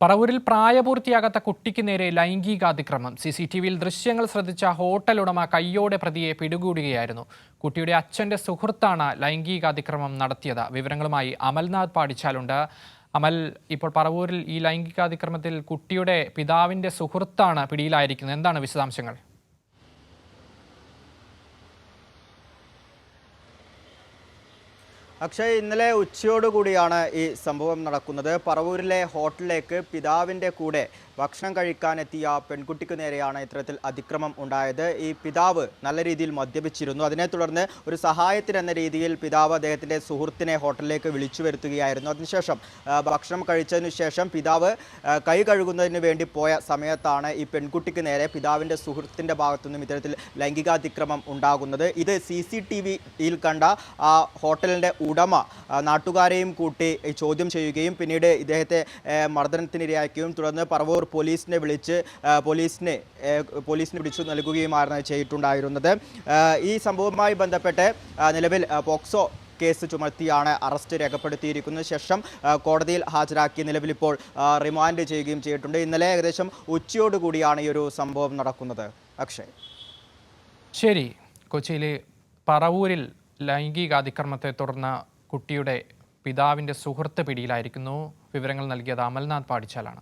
പറവൂരിൽ പ്രായപൂർത്തിയാകാത്ത കുട്ടിക്ക് നേരെ ലൈംഗികാതിക്രമം. സി സി ടി വിയിൽ ദൃശ്യങ്ങൾ ശ്രദ്ധിച്ച ഹോട്ടൽ ഉടമ കയ്യോടെ പ്രതിയെ പിടികൂടുകയായിരുന്നു. കുട്ടിയുടെ അച്ഛന്റെ സുഹൃത്താണ് ലൈംഗികാതിക്രമം നടത്തിയത്. വിവരങ്ങളുമായി അമൽനാഥ് പാടിച്ചാലുണ്ട്. അമൽ ഇപ്പോൾ പറവൂരിൽ ഈ ലൈംഗികാതിക്രമത്തിൽ കുട്ടിയുടെ പിതാവിന്റെ സുഹൃത്താണ് പിടിയിലായിരിക്കുന്നത്. എന്താണ് വിശദാംശങ്ങൾ? അക്ഷയ് ഇന്നലെ ഉച്ചയോടുകൂടിയാണ് ഈ സംഭവം നടക്കുന്നത്. പറവൂരിലെ ഹോട്ടലിലേക്ക് പിതാവിന്റെ കൂടെ ഭക്ഷണം കഴിക്കാനെത്തിയ പെൺകുട്ടിക്ക് നേരെയാണ് ഇത്തരത്തിൽ അതിക്രമം ഉണ്ടായത്. ഈ പിതാവ് നല്ല രീതിയിൽ മദ്യപിച്ചിരുന്നു. അതിനെ തുടർന്ന് ഒരു സഹായത്തിനെന്ന രീതിയിൽ പിതാവ് അദ്ദേഹത്തിന്റെ സുഹൃത്തിനെ ഹോട്ടലിലേക്ക് വിളിച്ചു വരുത്തുകയായിരുന്നു. അതിനുശേഷം ഭക്ഷണം കഴിച്ചതിന് ശേഷം പിതാവ് കൈ കഴുകുന്നതിന് വേണ്ടി പോയ സമയത്താണ് ഈ പെൺകുട്ടിക്ക് നേരെ പിതാവിന്റെ സുഹൃത്തിന്റെ ഭാഗത്തുനിന്നും ഇത്തരത്തിൽ ലൈംഗികാതിക്രമം ഉണ്ടാകുന്നത്. ഇത് സി സി കണ്ട ആ ഹോട്ടലിന്റെ ഉടമ നാട്ടുകാരെയും കൂട്ടി ചോദ്യം ചെയ്യുകയും പിന്നീട് ഇദ്ദേഹത്തെ മർദ്ദനത്തിനിരയാക്കുകയും തുടർന്ന് പറവൂർ പോലീസിനെ വിളിച്ച് പോലീസിനെ പോലീസിനെ പിടിച്ചു നൽകുകയുമായിരുന്നു ചെയ്തിട്ടുണ്ടായിരുന്നത്. ഈ സംഭവവുമായി ബന്ധപ്പെട്ട് നിലവിൽ പോക്സോ കേസ് ചുമത്തിയാണ് അറസ്റ്റ് രേഖപ്പെടുത്തിയിരിക്കുന്നത്. ശേഷം കോടതിയിൽ ഹാജരാക്കി നിലവിലിപ്പോൾ റിമാൻഡ് ചെയ്യുകയും ചെയ്തിട്ടുണ്ട്. ഇന്നലെ ഏകദേശം ഉച്ചയോടുകൂടിയാണ് ഈ ഒരു സംഭവം നടക്കുന്നത്. അക്ഷയ്. ശരി കൊച്ചിയിലെ പറവൂരിൽ ലൈംഗികാതിക്രമത്തെ തുടർന്ന് കുട്ടിയുടെ പിതാവിന്റെ സുഹൃത്ത് പിടിയിലായിരിക്കുന്നു. വിവരങ്ങൾ നൽകിയത് അമൽനാഥ് പാടിച്ചാലാണ്.